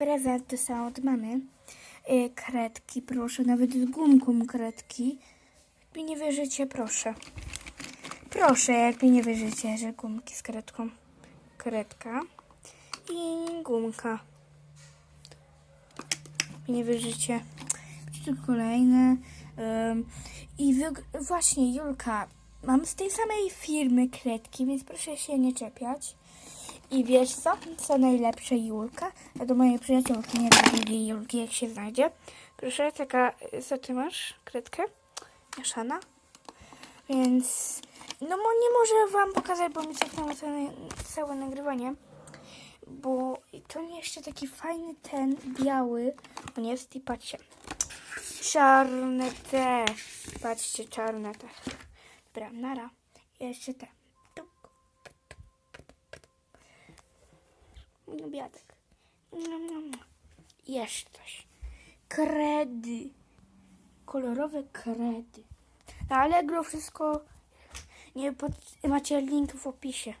prezent dostałam od mamy. Y, kredki, proszę, nawet z gumką kredki. Jak mi nie wierzycie, proszę. Proszę, jak mi nie wierzycie, że gumki z kredką. Kredka i gumka. Mi nie wierzycie. Tu kolejne. I właśnie, Julka, mam z tej samej firmy kredki, więc proszę się nie czepiać. I wiesz co? Co najlepsze, Julka? A do mojej przyjaciółki, nie do drugiej Julki, jak się znajdzie. Proszę, taka, co ty masz? Kredkę? Mieszana? Więc, no mo, nie może wam pokazać, bo mi cofnęło całe, całe nagrywanie. Bo to jeszcze taki fajny ten, biały. On jest i patrzcie. Czarne te. Patrzcie, czarne te. Dobra, nara. Jeszcze te. Tuk. Biadek. Nom, nom. Jeszcze coś. Kredy. Kolorowe kredy. Na Allegro wszystko. Nie pod, macie link w opisie.